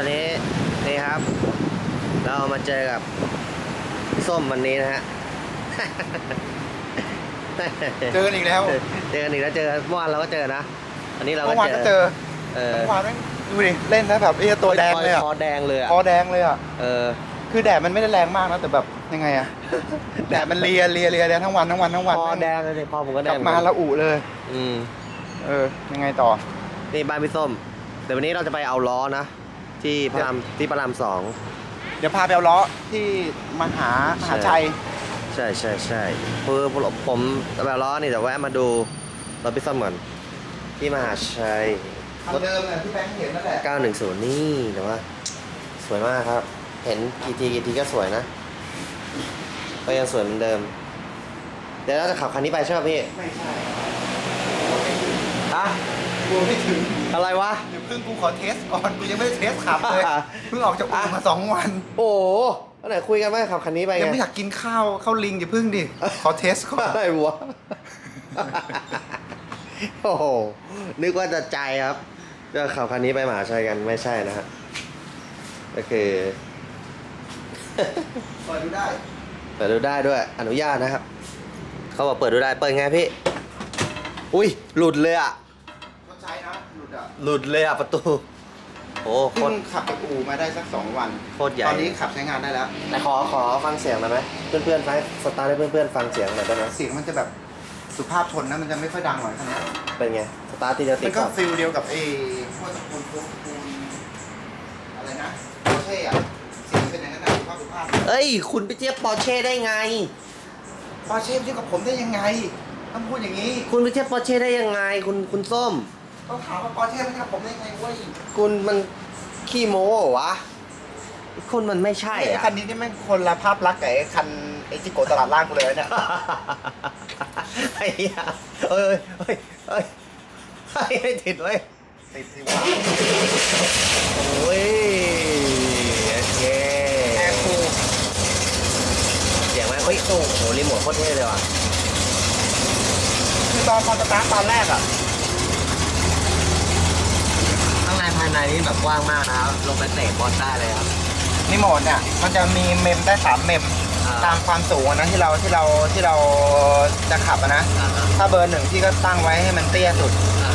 อนนี้นี่ครับ เรามาเจอกับส้มวันนี้นะฮะ เจอกันอีกแล้วเจอกันอีกแล้วเจอเมื่อวานเราก็เจอนะอันนี้เราเมื่ก็อวานก็เจอเออเมื่อวานแม่งดูดิเล่นนะแบบไอ้ตัวแดงเลยอะคอแดงเลยอะคอแดงเลยอะเออ คือแดดมันไม่ได้แรงมากนะแต่แบบยังไงอะแดดมันเลียเลียเลียเลียทั้งวันทั้งวันทั้งวันคอม่แดงเลยคอผมก็แดกงลับมาละอุเลย อืมเออ ยังไงต่อนี่บ้านพี่ส้มเดี๋ยววันนี้เราจะไปเอาล้อนะ ที่พระรามที่พระรามสอง เดี๋ยวพาไปเอาล้อที่มหามหาชัย ใช่ใช่ใช่คือผมแบบล้อนี่เดี๋ยวแวะมาดูรถพี่ส้มก่อนที่มหาชัยคันเดิมเลยที่แบงค์เห็นนั่นแหละ910 นี่แต่ว่า สวยมากครับ เห็นกี่ทีกี่ทีก็สวยนะก็ยังสวยเหมือนเดิม เดี๋ยวเราจะขับคันนี้ไปใช่ไหมพี่ ไม่ใช่อะกลัวไม่ถึง อะไรวะ เดี๋ยวเพิ่งกูขอเทสก่อน กูยังไม่ได้เทสขับเลย เพิ่งออกจากอู่มาสองวัน โอ้โหแล้วไหนคุยกันไหมขับคันนี้ไปยังไงไม่อยากกินข้าวข้าวลิงอย่าเพิ่งดิ ขอเทสก่อน อะไรวะ โอ้โห นึกว่าจะใจครับจะขับคันนี้ไปมหาชัยกันไม่ใช่นะฮะ ก็คือเปิดดูได้ เปิดดูได้ด้วย อนุญาตนะครับ เขาบอกเปิดดูได้ เปิดไงพี่ อุ้ย หลุดเลยอะรถใช้นะ หลุดอะหลุดเลยอะประตูโอ้โคเพิ่ตงร ขับจากอู่มาได้สักสองวันโคตรใหญ่ ตอนนี้ขับใช้งานได้แล้วไหนขอขอฟังเสียงหน่อยไหมเพื่อนๆฟังสตาร์ทให้เพื่อนๆฟังเสียงหน่อยได้ไหมเสียงมันจะแบบสุภาพชนนะมันจะไม่ค่อยดังหน่อยคันนี้เป็นไงสตาร์ทที่จะติมัดนก็ก่อนฟิลเดียวกับไอ้พวกตะปูนพวกตะปูนอะไรนะไม่ใช่อะเสียงเป็นอย่างนั้นนะสุภาพสุภาพเอ้ย คุณไปเทียบปอร์เช่ได้ไง ปอร์เช่เทียบกับผมได้ยังไงต้องพูดอย่างนี้ คุณไปเทียบปอร์เช่ได้ยังไง คุณคุณส้ม ต้องถามว่าปอร์เช่ไม่ใช่กับผมได้ยังไงเว้ยคุณมันขี้โม้เหรอวะคุณมันไม่ใช่ไอ้อะคันนี้นี่แม่งคนละภาพลักษณ์กับไอ้คันไอ้จิโกะตลาดล่างกูเลยเนี่ย ไอ้เหี้ยเอ้ยเอ้ยเอ้ยเอ้ยไม่ติดเว้ยติดสิวะโอ้ยโอเคแอร์คูลเสียงไหมเฮ้ยโอ้โหรีโมทโคตรเท่เลยว่ะคือตอนตอนสตาร์ทตอนแรกอะ ข้างในภายในนี่แบบกว้างมากนะครับลงไปเตะบอลได้เลยครับ รีโมทเนี่ยมันจะมีเมมได้สามเมมอ่า ตามความสูงอะนะที่เราที่เราที่เราจะขับอะนะ อ่าถ้าเบอร์หนึ่งที่ก็ตั้งไว้ให้มันเตี้ยสุด อ่า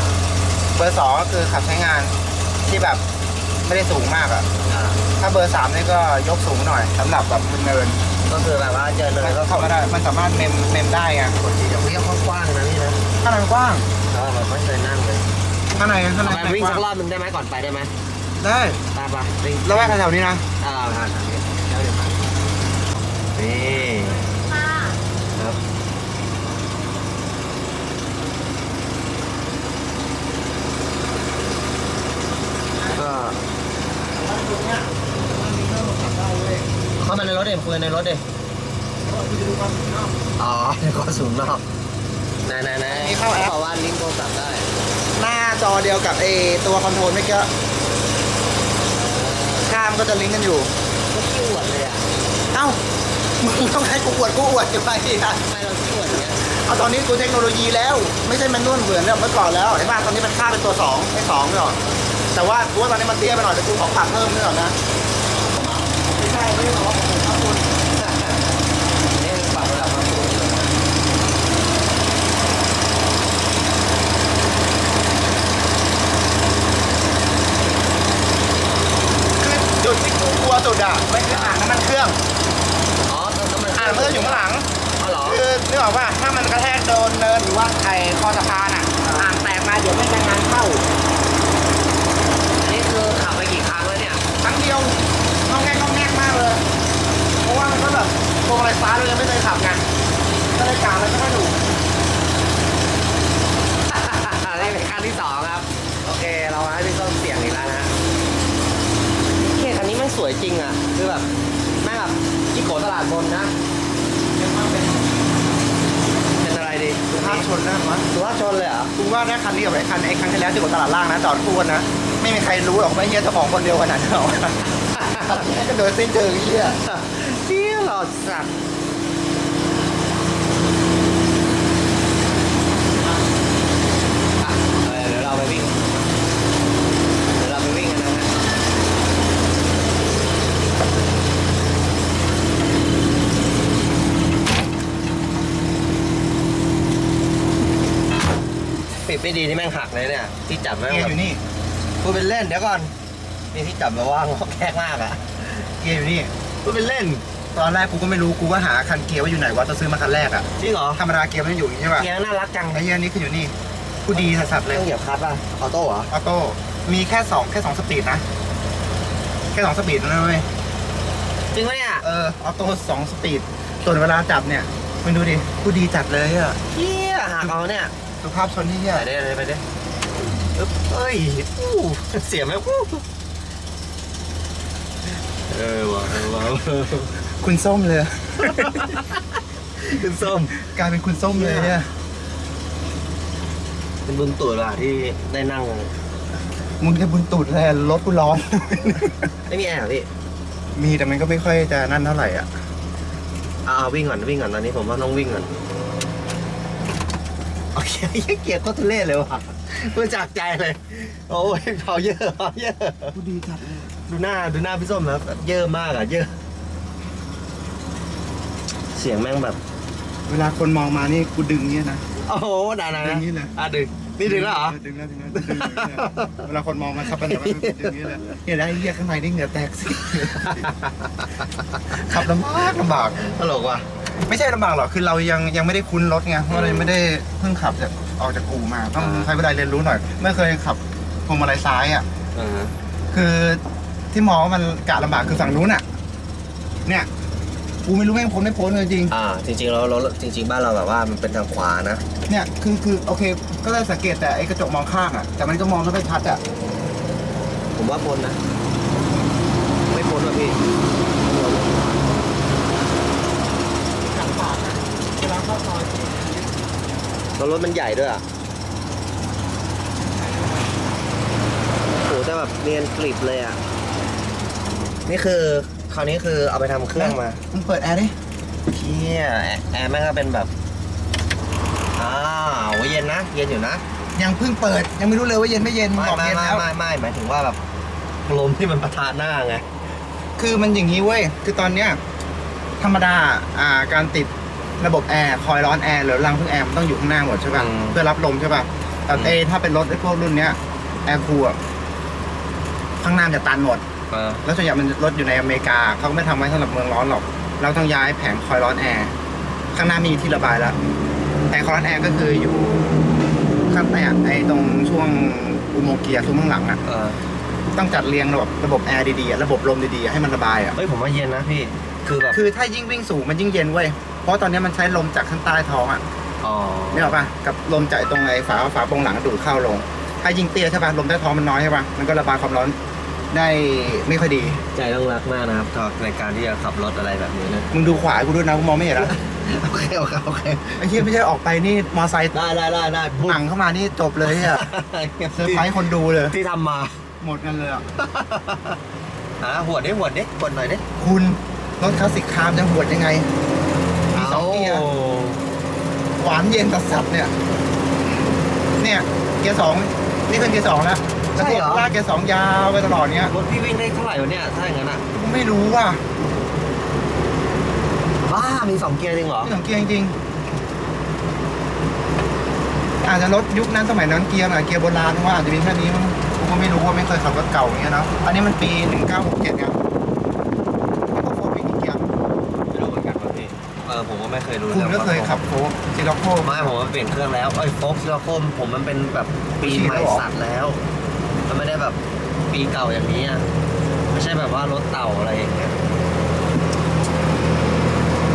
เบอร์สองก็คือขับใช้งานที่แบบไม่ได้สูงมากอะอ่าถ้าเบอร์สามนี่ก็ยกสูงหน่อยสำหรับแบบเนินก็คือแบบว่าเจอเนินก็เข้ามาได้มันสามารถเมมเมมได้ไงกดทีเดียวเรียกกว้างๆนะนี่นะข้างในมันกว้าง แล้วแบบไม่เคยนั่งเลย ข้างในข้างในไปวิ่งกสัว้างกรอบหนึ่งได้ไหมก่อนไปได้ไหมได้ตามปะวิ่งแล้วแวกแถวๆนี้นะอ่าผ่านทางนี้เดี๋ยวเดี๋ยวมานี่ครับก็เข้ามาในรถเด็คุยในรถเด็อ๋อในข้อสูงนอก ไหนไหนไหนมีเข้าแอป บอกว่าลิงก์โทรศัพท์ได้หน้าจอเดียวกับไอตัวคอนโทรลเมื่อกี้ข้ามก็จะลิงก์กันอยู่ ก็ขี้อวดเลยอะเอ้า มึงต้องให้กูอวดกูอวดอยู่ไปอะทำไมเราขี้อวดอย่างเงี้ยเอาตอนนี้กูเทคโนโลยีแล้ว ไม่ใช่แมนนวลเหมือนแบบเมื่อก่อนแล้วไอ้บ้าตอนนี้มันค่าเป็นตัวสองไอ้สองไม่หรอกแต่ว่ากูว่าตอนนี้มันเตี้ยไปหน่อยแต่กูขอปรับเพิ่มไม่หรอกนะ ไม่ใช่ไม่ใช่ขอผมครับคุณ นี่ปรับระดับความสูง คือจุดที่ กูกลัวสุดอะไม่ใช่อ่างน้ำมันเครื่องอ๋อต้องต้องมันอ่างมันก็อยู่ข้างหลังอ๋อเหรอคือนึกออกว่าถ้ามันกระแทกโดนเนินหรือว่าไอ้คอสะพานอะอ่างแตกมาเดี๋ยวไม่จะงานเข้าอันนี้คือขับไปกี่ครั้งแล้วเนี่ยครั้งเดียวน้องแง่น้องแง่มากเลยเพราะว่ามันก็แบบพวงอะไรฟ้าเลยยังไม่เคยขับไงก็เลยกามันไม่ค่อยถูก นี่เป็นครั้งที่สองครับ โอเค เราให้พี่ส้มเสียงอีกแล้วนะฮะเคคันนี้ไม่งส วยจริงอะ คือแบบแม่งแบบจิโกะตลาดบนนะยังว่าเป็นเป็นอะไรดีสุภาพชนนะมั้งสุภาพชนเลยเหรอกูว่าเนี่ยคันนี้กับไอ้คันไอ้คันที่แล้วที่กดตลาดล่างนะจอดคู่กันนะ ไม่มีใครรู้หรอกว่าไอ้เฮียเจ้าของคนเดียวขนาดนั้นหรอกก็โดยสิ้นเชิงไอ้เฮีย เที่ยหล่อสัตว์อะเออเดี๋ยวเราไปวิ่ง เดี๋ยวเราไปวิ่งกันนะฮะ ไม่ดีที่แม่งหักเลยเนี่ย ที่จับไว้เกียร์อยู่นี่พูดเป็นเล่นเดี๋ยวก่อนนี่ที่จับแบบว่างอแคกมากอะเกียร์อยู่นี่พูดเป็นเล่น ตอนแรกกูก็ไม่รู้กูก็หาคันเกียร์ว่าอยู่ไหนวะตอนซื้อมาคันแรกอะจริงเหรอธรรมดาเกียร์มันอยู่อย่างนี้ใช่ป่ะเกียร์น่ารักจังไอ้เหี้ยนี่คืออยู่นี่กูดีสัสๆเลยต้องเหยียบคลัตช์ป่ะออโต้เหรอออโต้มีแค่สองแค่สองสปีดนะแค่สองสปีดนะเว้ยจริงปะเนี่ยเออออโต้สองสปีดส่วนเวลาจับเนี่ยมึงดูดิกูดีจัดเลยอะเฮียหักเอาเนี่ย สุภาพชนที่เหี้ยไปได้เลยไปได้อึ๊บเอ้ยอู้เสียงไหมอู้เออว่ะเออว่ะเออคุณส้มเลย คุณส้มกลายเป็นคุณส้มเลยเนี่ย เป็นบุญตูดว่ะที่ได้นั่ง มึงจะบุญตูดแลรถกูร้อน ไม่มีแอร์เหรอพี่ มีแต่มันก็ไม่ค่อยจะนั่นเท่าไหร่อะ เอาเอาวิ่งก่อนวิ่งก่อนตอนนี้ผมว่าต้องวิ่งก่อน โอเคเกียร์ก็ทุเรศเลยว่ะเพื่อจากใจเลย โอ้ยเผาเยอะเผาเยอะกูดีจัดเลยดูหน้าดูหน้าพี่ส้มนะแบบเยอะมากอะ เยอะ เสียงแม่งแบบ เวลาคนมองมานี่กูดึงเนี่ยนะโอ้โหด่านะอย่างนี้เลยอะดึงนี่ดึงแล้วเหรอดึงแล้วดึงแล้วดึงแล้วเนี่ยเวลาคนมองมาขับไปไหนมาดึงอย่างนี้เลยเห็นได้เหี้ยข้างในนี่เหงื่อแตกสิขับลำบากลำบากตลกว่ะ ไม่ใช่ลำบากหรอกคือเรายังยังไม่ได้คุ้นรถไงเพราะเรายังไม่ได้เพิ่งขับจากออกจากอู่มาต้องใช้เวลาเรียนรู้หน่อยไม่เคยขับพวงมาลัยซ้ายอะเออคือที่มองว่ามันกะลำบากคือฝั่งนู้นอะ เนี่ยกูไม่รู้แม่งพ้นไม่พ้นเลยจริง อ่าจริงๆเราเราจริง ๆ บ้านเราแบบว่ามันเป็นทางขวานะเนี่ยคือคือโอเค ก็ได้สังเกตแต่ไอ้กระจกมองข้างอะแต่มันก็มองแล้วไม่ชัดอะผมว่าพ้นนะ ไม่พ้นว่ะพี่ ลำบากอะเวลาเข้าซอย แล้วรถมันใหญ่ด้วยอะโหแต่แบบเนียนกริบเลยอะ นี่คือคราวนี้คือเอาไปทำเครื่องมามึงเปิดแอร์ดิเที่ยแอร์แอร์แม่งก็เป็นแบบอ้าวเย็นนะ เย็นอยู่นะ ยังเพิ่งเปิด ยังไม่รู้เลยว่าเย็นไม่เย็นไม่บอกไม่เย็นไม่แล้ว ไม่ไม่หมายถึงว่าแบบลมที่มันประทานหน้าไง คือมันอย่างนี้เว้ย คือตอนเนี้ยธรรมดา อ่า การติด ระบบแอร์คอยร้อนแอร์หรือรังพึ่งแอร์มันต้องอยู่ข้างหน้าหมดใช่ป่ะอืม เพื่อรับลมใช่ป่ะแต่เอถ้าเป็นรถไอ้พวกรุ่นเนี้ยแอร์คูลอะข้างหน้ามันจะตันหมดเออแล้วส่วนใหญ่มันรถอยู่ในอเมริกาเขาก็ไม่ทำไว้สำหรับเมืองร้อนหรอก เราต้องย้ายแผงคอยร้อนแอร์ข้างหน้ามีที่ระบายแล้วแผงคอยร้อนแอร์ก็คืออยู่ข้างใต้อะไอ้ตรงช่วงอุโมงค์เกียร์ช่วงข้างหลังอะเออต้องจัดเรียงระบบระบบแอร์ดีๆอะระบบลมดีๆอะให้มันระบายอะเฮ้ยผมว่าเย็นนะพี่ คือแบบ คือถ้ายิ่งวิ่งสูงมันยิ่งเย็นเว้ย เพราะตอนนี้มันใช้ลมจากข้างใต้ท้องอะอ๋อนี่หรอกปะกับลมจากตรงไอ้ฝาฝาโปรงหลังดูดเข้าลง ถ้ายิ่งเตี้ยใช่ปะลมใต้ท้องมันน้อยใช่ปะมันก็ระบายความร้อนได้ไม่ค่อยดี ใจต้องรักมากนะครับต่อในการที่จะขับรถอะไรแบบนี้นะมึงดูขวากูด้วยนะกูมองไม่เห็นแล้วโอเคโอเคโอเคไอ้เหี้ยไม่ใช่ออกไปนี่มอไซค์ได้ได้ได้ได้พูดหนังเข้ามานี่จบเลยอะเซอร์ไพรส์คนดูเลย ที่ทำมาหมดกันเลยอะอะหวดดิหวดดิหวดหน่อยดิคุณรถคลาสสิกคาร์มจะหวดยังไง มีสองเกียร์โหวานเย็นสัสๆเนี่ย เนี่ย เกียร์สองนี่ขึ้นเกียร์สองแล้วแล้วกดลากเกียร์สองยาวไปตลอดเนี้ยรถพี่วิ่งได้เท่าไหร่วะเนี่ยถ้าอย่างนั้นอะกูไม่รู้ว่ะบ้ามีสองเกียร์จริงเหรอไม่สองเกียร์จริงๆอาจจะรถยุคนั้นสมัยนั้นเกียร์อะเกียร์โบราณว่าอาจจะมีแค่นี้มั้งกูก็ไม่รู้ว่าไม่เคยขับรถเก่าอย่างเงี้ยเนาะอันนี้มันปี 1967ครับโคตรวิ่งกี่เกียร์ ไม่รู้เหมือนกันว่าพี่ เออผมก็ไม่เคยรู้คุณก็เคยขับโฟล์จิล็อกโคไม่ผมมันเปลี่ยนเครื่องแล้วไอ้โฟกซิลโคมผมมันเป็นแบบปีใหม่สัตว์แล้ว มันไม่ได้แบบปีเก่าอย่างนี้อะไม่ใช่แบบว่ารถเต่าอะไรอย่างเงี้ย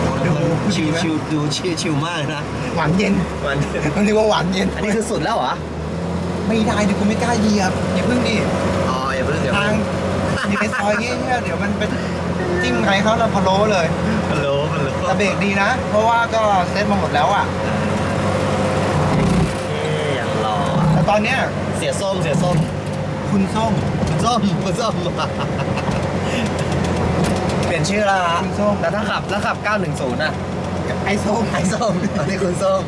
โอ้แล้วมันชิวชิวดูชิวชิวมากนะหวานเย็นมันมันเรียกว่าหวานเย็นอันนี้คือสุดแล้วเหรอไม่ได้ดิคุณไม่กล้าเหยียบอย่าเพิ่งดิอ๋ออย่าเพิ่งเดี๋ยวทางอยู่ในซอยเงี้ยเดี๋ยวมันเป็นจิ้มใครเขาแล้วพะโล้เลยฮัลโหลฮัลโหล แต่เบรกดีนะ เพราะว่าก็เซ็ตมาหมดแล้วอะเอ๊ะยังรออะแต่ตอนเนี้ยเสียส้มเสียส้มคุณส้มส้มคุณส้มเปลี่ยนชื่อแล้วฮะคุณส้มแล้วถ้าขับแล้วขับ 910อะ ไอ้ส้มไอ้ส้มอันนี้คุณส้ม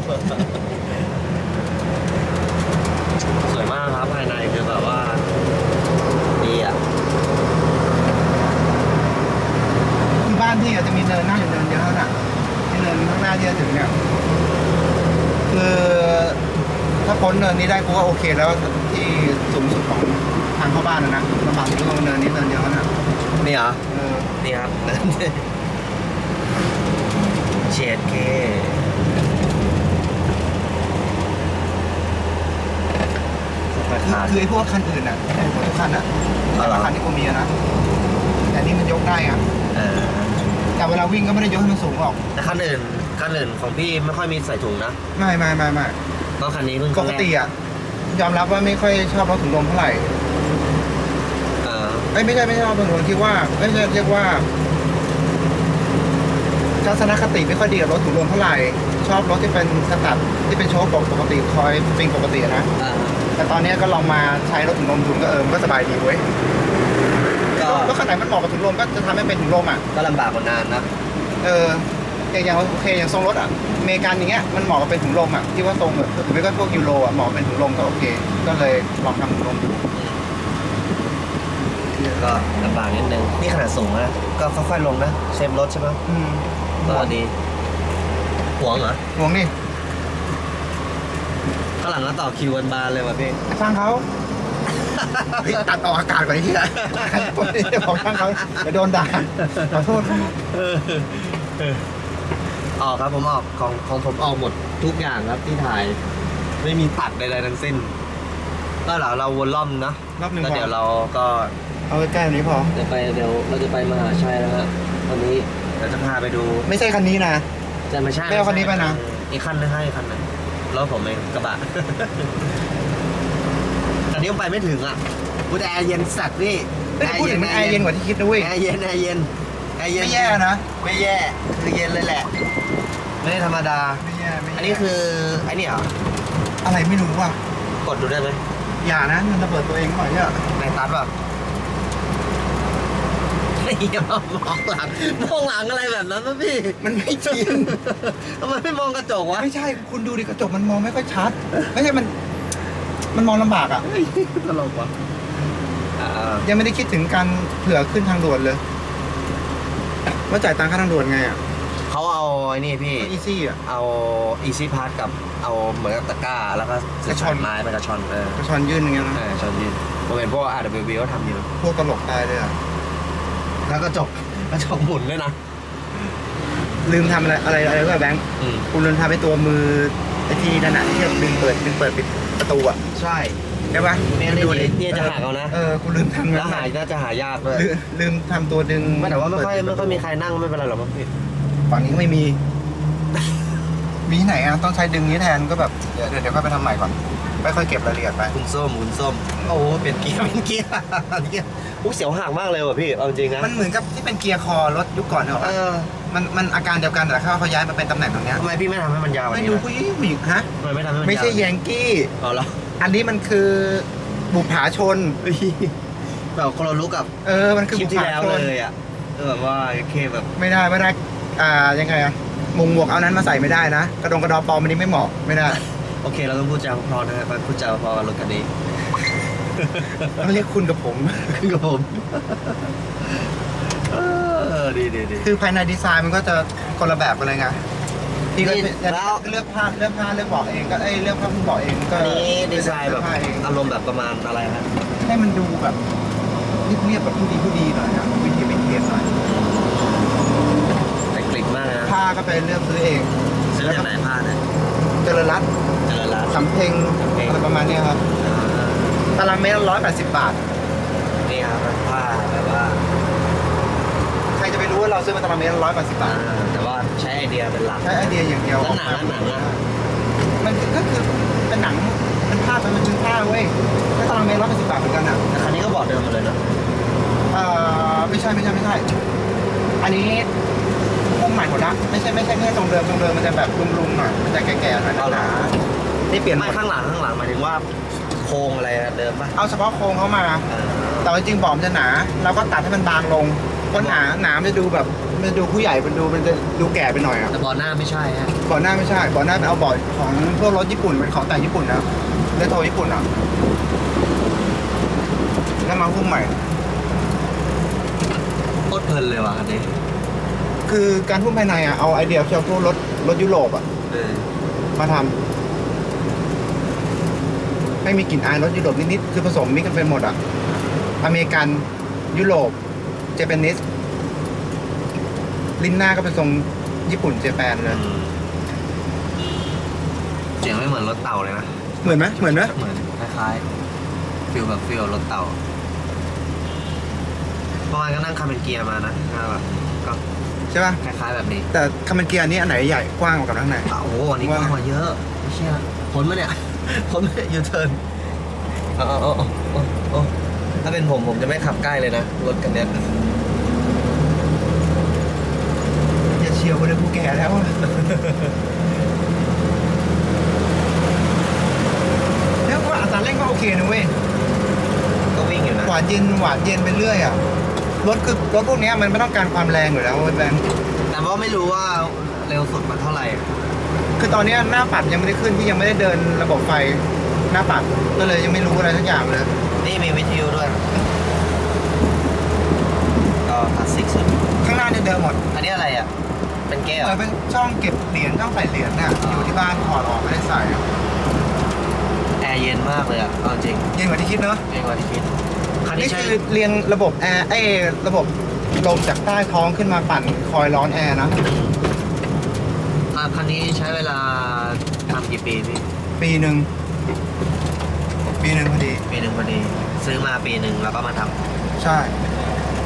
สวยมากครับภายในคือแบบว่า ดีอะ คือบ้านพี่อาจจะมีเนินหน้าอยู่เนินเดียวเท่านั้นอะที่เนินข้างหน้าที่จะถึงเนี่ยคือถ้าพ้นพ้นเนินนี้ได้กูก็โอเคแล้วที่สูงสุดของทางเข้าบ้านนะนะลำบากที่ตรงเนินนี้เนินเดียวนะนี่เหรอ เออนี่ครับเชดเคคือคือไอ้พวกคันอื่นอะไอ้พวกทุกคันอะอ๋อเหรอคันที่กูมีอะนะแต่นี่มันยกได้อะเออ แต่เวลาวิ่งก็ไม่ได้ยกให้มันสูงหรอก แต่คันอื่นคันอื่นของพี่ไม่ค่อยมีใส่ถุงนะไม่ไม่ไม่ไม่ก็คันนี้เพิ่งปกติอะยอมรับว่าไม่ค่อยชอบรถถุงลมเท่าไหร่เออเอ้ยไม่ใช่ไม่ใช่ชอบรถถุงลมที่ว่าไม่ใช่เรียกว่าทัศนคติไม่ค่อยดีกับรถถุงลมเท่าไหร่ ชอบรถที่เป็นสตัดที่เป็นโชคปกติคอยสปริงปกติอะนะ อ่าแต่ตอนนี้ก็ลองมาใช้รถถุงลมถุงก็เออมันก็สบายดีเว้ย ก็รถคันไหนมันเหมาะกับถุงลมก็จะทำให้เป็นถุงลมอะ ก็ลำบากกว่านานนะ เอออย่างอย่างโอเคอย่างทรงรถอะอเมริกันอย่างเงี้ยมันเหมาะกับเป็นถุงลมอะที่ว่าทรงแบบหรือไม่ก็พวกยูโรอะเหมาะเป็นถุงลมก็โอเค ก็เลยลองทำถุงลมดูก็ลำบากนิดนึง นี่ขนาดสูงนะ ก็ค่อยๆลงนะ เซฟรถใช่ไหมอืมก็ดีห่วงเหรอห่วงนี่ข้างหลังก็ต่อคิวกันบานเลยว่ะพี่ช่างเขา เฮ้ยตัดออกอากาศก่อนไอ้ที่ไหนบอกช่างเขาจะโดนด่าขอโทษออกครับผมออกของของผมออกหมดทุกอย่างครับที่ถ่าย ไม่มีตัดใดๆทั้งสิ้น ก็เดี๋ยวเราวนรอบนึงนะรอบหนึ่งแล้วพอเดี๋ยวเราก็เอาใกล้ๆแบบนี้พอจะไปเดี๋ยวเราจะไปมหาชัยแล้วฮะวันนี้เดี๋ยวจะพาไปดูไม่ใช่คันนี้นะ จะไม่ใช่ไม่เอาคันนี้ไปนะ อีกคันนึงให้อีกคันนึงรถผมเองกระบะอั นนี้ยังไปไม่ถึงอะกูแต่แอร์เย็นสัตว์พี่เฮ้ยแต่พูดถึงมันแอร์เย็นกว่าที่คิดนะเว้ย แอร์เย็นแอร์เย็นแอร์เย็นไม่แย่นะ ไม่แย่คือเย็นเลยแหละ ไม่ได้ธรรมดา ไม่แย่ไม่แย่อันนี้คือไอ้นี่เหรอ อะไรไม่รู้ว่ะ กดดูได้ไหมอย่านะมันระเบิดตัวเองหน่อยเนี่ยในตัดแบบไม่ยอมมองหลังมองหลังอะไรแบบนั้นนะพี่ มันไม่จริงทำไมไม่มองกระจกวะ ไม่ใช่คุณดูดิกระจกมันมองไม่ค่อยชัด ไม่ใช่มัน มันมองลำบากอะ ตลกวะอ่ายังไม่ได้คิดถึงการเผื่อขึ้นทางด่วนเลยว่าจ่ายตังค่าทางด่วนไงอะเขาเอาไอ้นี่พี่ อีซี่อะ เอาอีซี่พาสกับเอาเหมือนกับตะกร้า แล้วก็กระชอน ไม้ไปกระชอนเออ กระชอนยื่นอย่างเงี้ยเอนะอชอนยืนผมเห็นพวก RWB ก็ทำอยู่ พวกตลกตายเลยอะ แล้วกระจกกระจกหมุนด้วยนะ ลืมทำอะไรอะไรอะไรก็แบงค์อืมคุณลืมทำไอ้ตัวมือไอ้ที่นั่นน่ะที่ดึงเปิดดึงเปิดปิด ประตูอะใช่ได้ปะเนี่ยดูดิเนี่ยจะหักเอานะ เออคุณลืมทำแล้วหายน่าจะหายากด้วยลืมลืมทำตัวดึงไม่แต่ว่าไม่ค่อยเปิดไม่ค่อยมีใครนั่งไม่เป็นไรหรอกมั้งพี่ฝั่งนี้ก็ไม่มี มีที่ไหนอะต้องใช้ดึงนี้แทนก็แบบเดี๋ยวเดี๋ยวเดี๋ยวค่อยไปทำใหม่ก่อน ไม่ค่อยเก็บรายละเอียดไปคุณส้มคุณส้มโอ้โหเปลี่ยนเกียร์เป็นเกียร์เกียร์อู้เสียวหักมากเลยว่ะพี่ เอาจริงนะ มันเหมือนกับที่เป็นเกียร์คอรถยุคก่อนเนเออะอมันมันอาการเดียวกันแต่เขาเขาย้ายมาเป็นตำแหน่งตรงเนี้ยทำไมพี่ไม่ทำให้มันยาวกว่าไม่นี้ดูล่ะผู้หญิงผู้หญิงฮะทำไมไม่ทำให้มันยาวไม่ใช่แยงกี้ อ๋อเหรออันนี้มันคือบุปผาชน เฮ้ยแบบคนเรารู้กับเออมันคือคลิปบุปที่ผาแล้วชนเลยอะเออแบบว่าเคแบบไม่ได้ไม่ได้อ่ายังไงอะมุงหมวกเอานั้นมาใส่ไม่ได้นะ กระดงกระดอปลอมอันนี้ไม่เหมาะไม่ได้ โอเค เราต้องพูดจาเพอนะครับพูดจาเพอกับรถคันนี้ ต้องเรียกคุณกับผมขึ้นกับผมเออดีดีดี คือภายในดีไซน์มันก็จะคนละแบบกันเลยไงพี่ก็นี่แล้ว เลือกผ้าเลือกผ้าเลือกเบาะเองก็เอ้ยเลือกผ้าผู้เบาะเองก็อันนี้ดีไซน์แบบเลือกผ้าเองอารมณ์แบบประมาณอะไรฮะให้มันดูแบบเรียบๆแบบผู้ดีผู้ดีหน่อยอะวิธีเป็นเทียบหน่อยแต่กลิ่นมากนะผ้าก็ไปเลือกซื้อเองซื้อจากไหนผ้าเนี่ยเจริญรัตน์เจอร้าน สำเพ็งสำเพ็งอะไรประมาณเนี้ยครับตารางเมตรร้อยแปดสิบบาท นี่ครับผ้าแบบว่าใครจะไปรู้ว่าเราซื้อมาตารางเมตรร้อยแปดสิบบาท อ่าแต่ว่าใช้ไอเดียเป็นหลัก ใช้ไอเดียอย่างเดียวแล้วหนังอะหนังอะ มันก็คือเป็นหนังเป็นผ้าเป็นมันเป็นผ้าเว้ยก็ตารางเมตรร้อยแปดสิบบาทเหมือนกันอะ แต่คันนี้ก็บอกเดิมมาเลยนะเอ่อไม่ใช่ไม่ใช่ไม่ใช่ อันนี้พุ่งใหม่หมดละไม่ใช่ไม่ใช่ไม่ใช่ตรงเดิมตรงเดิมมันจะแบบลุงๆหน่อยมันจะแก่ๆหน่อยหนาๆ นี่เปลี่ยนหมไม่ดข้างหลังข้างหลังหมายถึงว่าโครงอะไรอะเดิมป่ะเอาเฉพาะโครงเขามาเออแต่ว่าจริงๆบอมนจะหนาเราก็ตัดให้มันบางลงเพราะหนาหนามันจะดูแบบมันจะดูผู้ใหญ่มันดูมันจะดูแก่ไปหน่อยอะแต่บอลหน้าไม่ใช่ฮะบ่อหน้าไม่ใช่บ่อหน้าเป็นเอาบ่อของพวกรถญี่ปุ่นเป็นของแต่งญี่ปุ่นนะเรโทรญี่ปุ่นอะแล้วมาหุ้มใหม่โคตรเพลินเลยว่ะคันนี้คือการหุ้มภายในอะเอาไอเดียจากพวกรถรถยุโรปอะเออมาท ให้มีกลิ่นอายรถยุโรปนิดๆคือผสมมิกกันเป็นหมดอะ อเมริกันยุโรปเจแปนิสลิ้นหน้าก็เป็นทรงญี่ปุ่นเจแปนเลยอืมเสียงไม่เหมือนรถเต่าเลยนะ เหมือนไหมเหมือนไหมเหมือนคล้ายๆฟิลแบบฟิลรถเต่าเมื่อวานก็นั่งคาเป็นเกียร์มานะก็แบบก็ใช่ป่ะ คล้ายๆแบบนี้ แต่คามันเกียร์อันนี้อันไหนใหญ่กว้างกว่ากับข้างในอะโอ้โหอันนี้กว้างกว่าเยอะไม่เชื่อพ้นมาเนี่ย พ้นมายูเทิร์นเอาเอาเอาเอาเอาถ้าเป็นผมผมจะไม่ขับใกล้เลยนะ รถคันเนี้ยอย่าเชียวคนเดียวกูแก่แล้วอะแล้วว่าอัตราเร่งก็โอเคนะเว้ย ก็วิ่งอยู่นะ หวานเย็นหวานเย็นไปเรื่อยอะ รถคือรถพวกเนี้ยมันไม่ต้องการความแรงอยู่แล้วเว้ยแบงค์แต่ว่าไม่รู้ว่าเร็วสุดมันเท่าไหร่ คือตอนเนี้ยหน้าปัดยังไม่ได้ขึ้นที่ยังไม่ได้เดินระบบไฟหน้าปัดก็เลยยังไม่รู้อะไรสักอย่างเลย นี่มีวิทยุด้วย ก็คลาสสิกสุด ข้างหน้าเนี่ยเดิมหมดอันนี้อะไรอะ เป็นแก้วเออเป็นช่องเก็บเหรียญช่องใส่เหรียญน่ะอยู่ที่บ้านถอดออกไม่ได้ใส่แอร์เย็นมากเลยอะเอาจริงเย็นกว่าที่คิดเนอะเย็นกว่าที่คิดคันนี่นี้ใช้คือเรียงระบบแอร์เอ้ยระบบลมจากใต้ท้องขึ้นมาปั่นคอยร้อนแอร์นะ อ่าคันนี้ใช้เวลาทำกี่ปีพี่ ปีหนึ่ง ปีหนึ่งพอดี ปีหนึ่งพอดี ซื้อมาปีหนึ่งแล้วก็มาทำใช่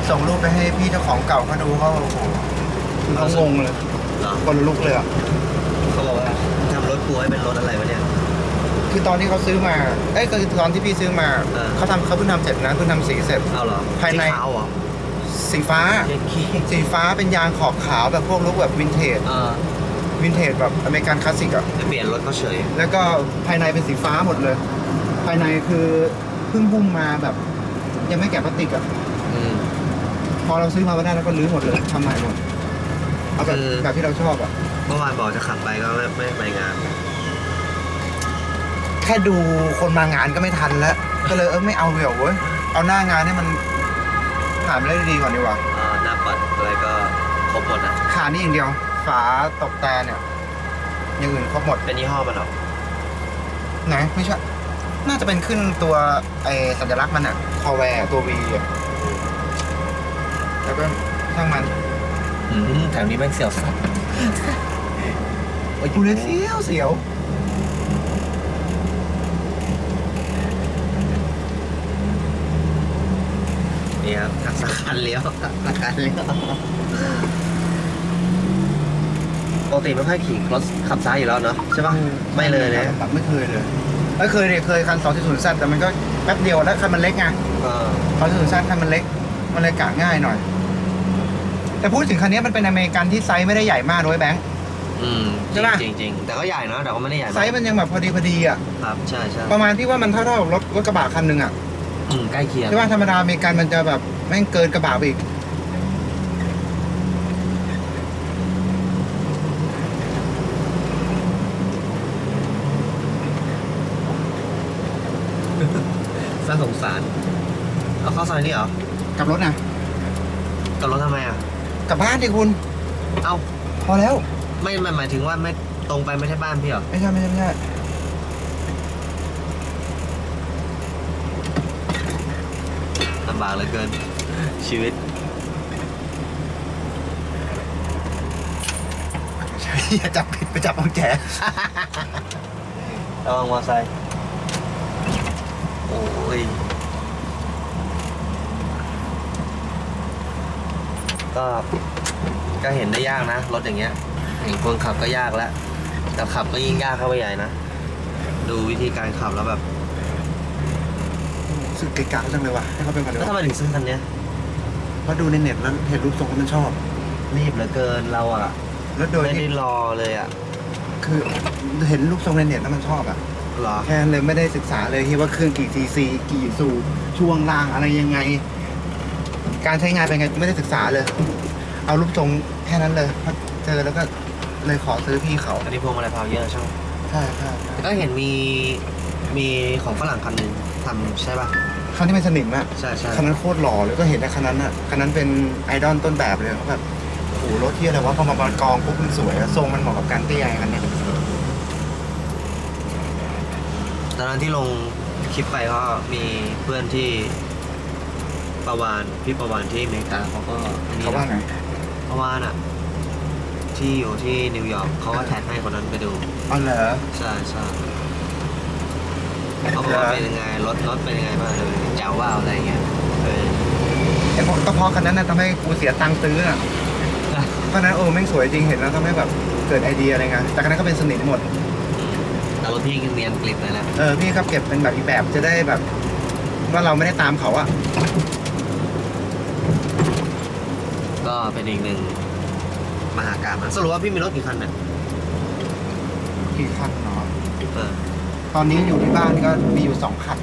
ส่งรูปไปให้พี่เจ้าของเก่าเขาดูเขาโอ้โหคือเขางงเลยเหรอคนลุกเลยอะ เขาบอกว่าทำรถกูให้เป็นรถอะไรวะเนี่ย คือตอนที่เขาซื้อมา เอ้ยคือตอนที่พี่ซื้อมาเออ เขาทำเขาเพิ่งทำเสร็จนะเพิ่งทำสีเสร็จ เอาเหรอภายใน สีขาวเหรอสีฟ้าเย็นขี้สีฟ้าเป็นยางขอบขาวแบบพวกลุกแบบวินเทจ เออ วินเทจแบบอเมริกันคลาสสิกอะจะเปลี่ยนรถเขาเฉย แล้วก็ภายในเป็นสีฟ้าหมดเลย ภายในคือเพิ่งหุ้มมาแบบ ยังไม่แกะพลาสติกอะอืม พอเราซื้อมาไม่ได้แล้วก็รื้อหมดเลยทำใหม่หมดเอาแบบคือ แบบที่เราชอบอะเมื่อวานบอกจะขับไปก็ไม่ไม่ไปงาน แค่ดูคนมางานก็ไม่ทันแล้ว ก็เลยเออไม่เอาเดี๋ยวเว้ยเอาหน้างานให้มันผ่านไปได้ดีก่อนดีกว่าอ่าหน้าปัดอะไรก็ครบหมดนะขานี่อย่างเดียว ฝาตกแต่เนี่ยอย่างอื่นครบหมด เป็นยี่ห้อมันเหรอไหนไม่ใช่ น่าจะเป็นขึ้นตัวไอสัญลักษณ์มันอะคอแวร์ตัววีอะแล้วก็ช่างมันอืมแถวนี้แม่งเสียวสัตว์กูเลยเสียวเสียวนี่ครับทักษะการเลี้ยวทักษะการเลี้ยว ปกติไม่ค่อยขี่รถขับซ้ายอยู่แล้วเนาะใช่ปะไม่เลยเนี่ยแบบไม่เคยเลยไม่เคยเลยเคยคัน2 0 0 Z แต่มันก็แป๊บเดียวแล้วคันมันเล็กไงก็2 0 0 Z คันมันเล็ก มันเลยกะง่ายหน่อย แต่พูดถึงคันนี้มันเป็นอเมริกันที่ไซส์ไม่ได้ใหญ่มากด้วยแบงค์อืมใช่ปะจริงจริงๆแต่ก็ใหญ่นะแต่ก็ไม่ได้ใหญ่ไซส์มันยังแบบพอดีพอดีอะครับใช่ใช่ประมาณที่ว่ามันเท่าๆกับรถรถกระบะคันหนึ่งอะอืมใกล้เคียงใช่ป่ะธรรมดาอเมริกันมันจะแบบแม่งเกินกระบะไปอีก น่าสงสารเอาเข้าซอยนี่เหรอ กลับรถนะกับรถทำไมอะ กลับบ้านดิคุณ เอ้า พอแล้ว ไม่ไม่หมายถึงว่าไม่ตรงไปไม่ใช่บ้านพี่เหรอ ไม่ใช่ไม่ใช่ไม่ใช่ลำบากเหลือเกิน ชีวิต อย่าจับผิดไปจับกุญแจระวังมอไซค์โอ้ย ก็ ก็เห็นได้ยากนะรถอย่างเงี้ยเห็นคนขับก็ยากแล้วแต่ขับก็ยิ่งยากเข้าไปใหญ่นะดูวิธีการขับแล้วแบบรู้สึกเกะกะจังเลยว่ะให้เขาเป็นคนเดียแล้วทำไมถึงซื้อคันเนี้ยเพราะดูในเน็ตแล้วเห็นรูปทรงที่มันชอบ รีบเหลือเกินเราอะแล้วโดยไม่ที่ได้รอเลยอะคือเห็นรูปทรงในเน็ตแล้วมันชอบอะรอแค่นั้นเลยไม่ได้ศึกษาเลยที่ว่าเครื่องกี่ซีซีกี่สูบช่วงล่างอะไรยังไง การใช้งานเป็นไงไม่ได้ศึกษาเลย เอารูปทรงแค่นั้นเลยพอเจอแล้วก็เลยขอซื้อพี่เขาอันนี้พวงมาลัยพาวเยอะใช่ไหมใช่ใช่ใช่แต่ก็เห็นมีมีของฝรั่งคันหนึ่งทำใช่ป่ะคันที่เป็นสนิมอะใช่ใช่คันนั้นโคตรหล่อเลยก็เห็นแต่คันนั้นอะคันนั้นเป็นไอดอลต้นแบบเลยเขาแบบโอ้โหรถที่อะไรวะพอมากองปุ๊บมันสวยอะทรงมันเหมาะกับการเตี้ยคันเนี้ยตอนนั้นที่ลงคลิปไปก็มีเพื่อนที่ ประวานพี่ประวานที่อเมริกาเขาก็อันนี้เขาว่าไงประวานอะ ที่อยู่ที่นิวยอร์กเขาก็แท็กให้คนนั้นไปดู อ๋อเหรอใช่ใช่เขาบอกว่าเป็นยังไงรถรถเป็นยังไงบ้างเลยแจ๋วว่าอะไรเงี้ยเออไอ้พวกก็เพราะคันนั้นนะทำให้กูเสียตังค์ซื้ออะเพราะฉะนั้นโอ้แม่งสวยจริงเห็นแล้วทำให้แบบเกิดไอเดียอะไรเงี้ยแต่คันนั้นก็เป็นสนิมหมด แต่รถพี่เนียนกลิบเลยนะ เออพี่ครับเก็บเป็นแบบอีกแบบจะได้แบบ ว่าเราไม่ได้ตามเขาอะ ก็เป็นอีกหนึ่งมหากาพย์นะสรุปว่าพี่มีรถกี่คันเนี่ยกี่คันเนาะเออตอนนี้อยู่ที่บ้านก็มีอยู่สองคัน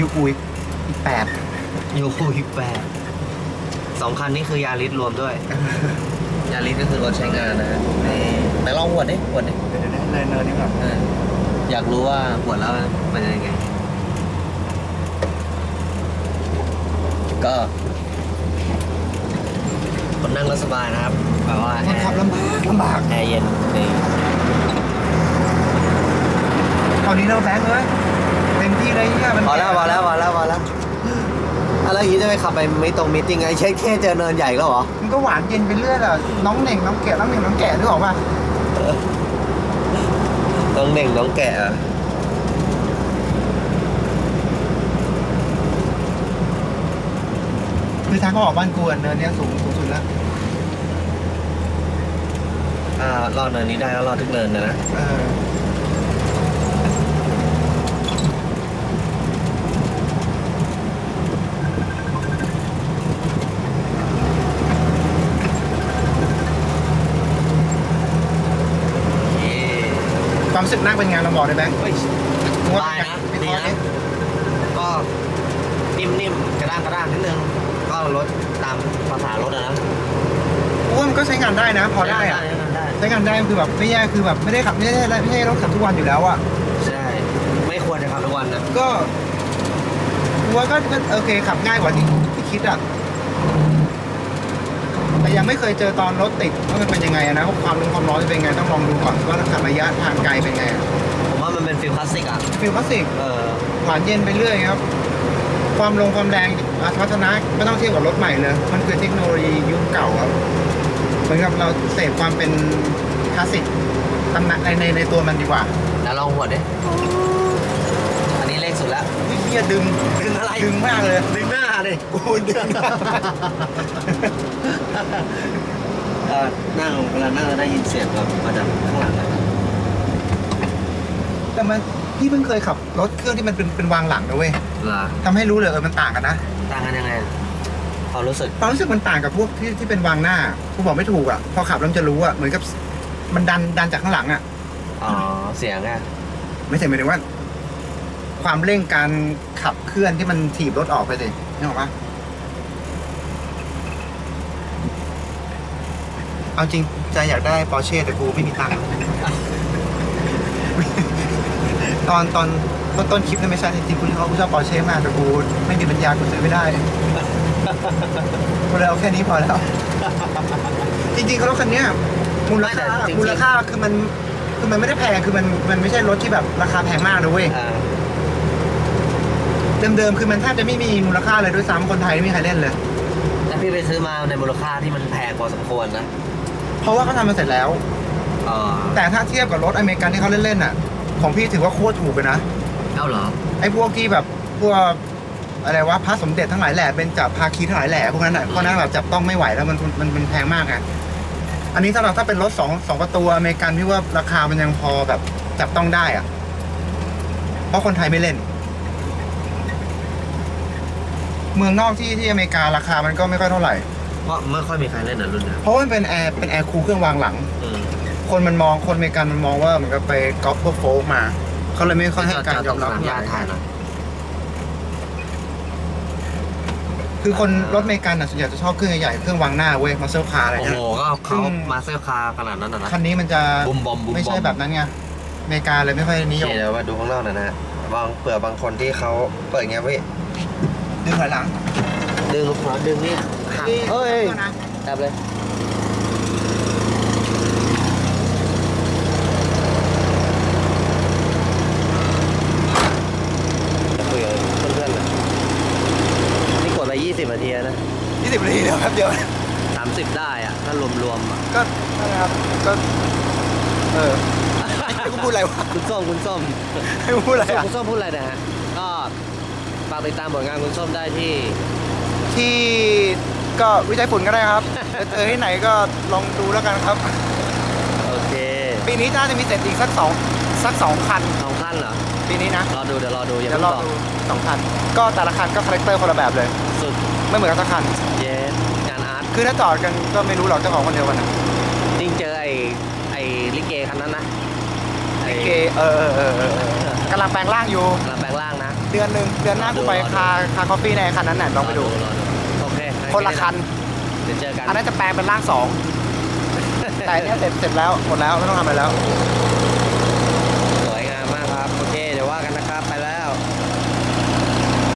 ยูอุยอีกแปดยูคูอีกแปดสองคันนี้คือยาริสรวมด้วย ยาริสก็คือรถใช้งานนะฮะนี่ไหนลองหวดดิหวดดิเดี๋ยวๆเลยเนินนี่แบบเอออยากรู้ว่าหวดแล้วมันจะยังไง ก็ คนนั่งรถสบายนะครับแบบว่ามันขับลำบากลำบากแอร์เย็นนี่ตอนนี้เราแบงค์เลยเต็มที่เลยเนี่ยมันพอแล้วพอแล้วพอแล้วพอแล้วอะไรอย่างนี้จะไปขับไปไม่ตรงมิตติ้งไงเช็คแค่เจอเนินใหญ่ก็เหรอมันก็หวานเย็นไปเรื่อยอะน้องเหน่งน้องแก่น้องเหน่งน้องแก่นึกออกป่ะน้องเน่งน้องแกะอะคือทางเขาออกบ้านกูอะเนินเนี้ยสูงสูงสุดแล้ว อ่ารอดเนินนี้ได้แล้วรอดทุกเนินนะนะเออโอเคความรู้สึกนั่งเป็นไงเราบอกได้แบงค์เฮ้ยงวดได้นะไม่ดีท้อนะเนี่ยก็นิ่มๆกระด้างกระด้างนิดนึงก็รถตามภาษารถอะนะกูว่ามันก็ใช้งานได้นะ พอได้อะใช้งานได้ ใช้งานได้คือแบบไม่แย่คือแบบไม่ได้ขับไม่ได้ไม่ใช่รถขับทุกวันอยู่แล้วอะใช่ ไม่ควรจะขับทุกวันนะก็กูว่าก็ก็โอเคขับง่ายกว่าที่ที่คิดอะแต่ยังไม่เคยเจอตอนรถติดว่ามันเป็นยังไงอะนะว่าความร้อนความร้อนจะเป็นไงต้องลองดูก่อนว่าขับระยะทางไกลเป็นไงอะผมว่ามันเป็นฟิลคลาสสิกอะฟิลคลาสสิกเออหวานเย็นไปเรื่อยครับ ความลงความแรงอะพัฒนาไม่ต้องเทียบกับรถใหม่เลย มันคือเทคโนโลยียุคเก่าครับ เหมือนกับเราเสพความเป็นคลาสสิกตำนานในในในตัวมันดีกว่าแล้วลองหัวดดิอันนี้เลขสุดแล้ววิเฮียดึงดึงอะไร ดึงมากเลยดึงหน้าดิกูดึงเออนั่งเวลานั่งแล้วได้ยินเสียงแบบมาจากข้างหลังอะแต่มันพี่เพิ่งเคยขับรถเครื่องที่มันเป็นเป็นวางหลังนะเว้ยเหรอทำให้รู้เลยเออมันต่างกันนะ ต่างกันยังไง ความรู้สึก ความรู้สึกมันต่างกับพวกที่ที่เป็นวางหน้ากูบอกไม่ถูกอะ พอขับแล้วมันจะรู้อะ เหมือนกับมันดันดันจากข้างหลังอะ อ๋อ เสียงอะไม่ใช่หมายถึงว่า ความเร่งการขับเคลื่อนที่มันถีบรถออกไปสินึกออกปะเอาจริงใจอยากได้ปอร์เช่แต่กูไม่มีตังค์ ตอนตอนต้นต้นคลิปนั้นไม่ใช่จริงๆกูเขากูชอบปอร์เช่มากแต่กูไม่มีปัญญากูซื้อไม่ได้กู เลยเอาแค่นี้พอแล้ว จริงๆเขารถคันเนี้ยมูลค่ามูลค่าคือมันคือมันไม่ได้แพงคือมันมันไม่ใช่รถที่แบบราคาแพงมากนะเว้ยอ่าเดิมๆคือมันแทบจะไม่มีมูลค่าเลยด้วยซ้ำคนไทยไม่มีใครเล่นเลยแต่พี่ไปซื้อมาในมูลค่าที่มันแพงพอสมควรนะ เพราะว่าเขาทำมาเสร็จแล้วอ๋อแต่ถ้าเทียบกับรถอเมริกันที่เขาเล่นๆอะ ของพี่ถือว่าโคตรถูกเลยนะ เอ้าเหรอ ไอ้พวกที่แบบพวก อะไรวะพระสมเด็จทั้งหลายแหล่เป็นจับภาคีทั้งหลายแหล่พวกนั้นอะพวกนั้นแบบจับต้องไม่ไหวแล้วมันมันมันแพงมากไงอันนี้สำหรับถ้าเป็นรถสองสองประตูอเมริกันพี่ว่าราคามันยังพอแบบจับต้องได้อะ เพราะคนไทยไม่เล่น เมืองนอกที่ที่อเมริการาคามันก็ไม่ค่อยเท่าไหร่ เพราะไม่ค่อยมีใครเล่นนะรุ่นเนี้ยเพราะว่ามันเป็นแอร์เป็นแอร์คูลเครื่องวางหลัง อืมคนมันมองคนอเมริกันมันมองว่าเหมือนกับไปก๊อปพวกโฟกมา เขาเลยไม่ค่อยให้การยอมรับสัญเท่าไหญาร่ทานอะ คือคนรถอเมริกันอะส่วนใหญ่จะชอบเครื่องใหญ่ๆเครื่องวางหน้าเว้ยมาเซลคาร์อะไรโอ้เงี้โหยก็เขาซึ่งมาเซลคาร์ขนาดนั้นนะนะคันนี้มันจะบุมบอมบุมบอมไม่ใช่แบบนั้นไงอเมริกาเลยไม่ค่อยนิยโอมเคเดี๋ยวมาดูข้างนอกหน่อยนะฮะบางเผื่อบางคนที่เขาเปิดอย่างเงี้ยพี่ดึงถอยหลังดึงหัวดึงนี่หักเอ้ยโทษนะจับเลย นาทีนะ 20นาที เดียวแป๊บเดียว สามสิบได้อะถ้ารวมรวมๆอะก็นั่นนะครับ ก็ เออให้กูพูดอะไรวะคุณส้มคุณส้มให้กูพูดอะไรอะ คุณส้มพูดอะไรนะฮะ ก็ฝากติดตามผลงานคุณส้มได้ที่ ที่ก็วิจัยฝุ่นก็ได้ครับจะเจอที่ไหนก็ลองดูแล้วกันครับ โอเคปีนี้น่าจะมีเสร็จอีกสักสองสักสองคัน สองขั้นเหรอ ปีนี้นะ รอดูเดี๋ยวรอดูอย่าเดี๋ยวเพิ่รงอบอกดูสองคัน ก็แต่ละคันก็คาแรคเตอร์คนละแบบเลย สุดไม่เหมือนกันสักคัน เยสงานอาร์ต คือถ้าจอดกันก็ไม่รู้หรอกเจ้าของคนเดียวกันนะจริงเจอไอ้ไอ้ลิเกคันนั้นนะไอ้โอเคเออเออเออเออเออกำลังแปลงร่างอยู่ กำลังแปลงร่างนะ เดือนหนึ่งเดือนหน้ากูไปคาคาคอฟฟี่ในคันนั้นน่ะลองไปดู รอดูโอเคคนละคัน เดี๋ยวเจอกันอันนั้นจะแปลงเป็นร่างสองแต่อันเนี้ยเสร็จเสร็จแล้วหมดแล้วไม่ต้องทำอะไรแล้วโ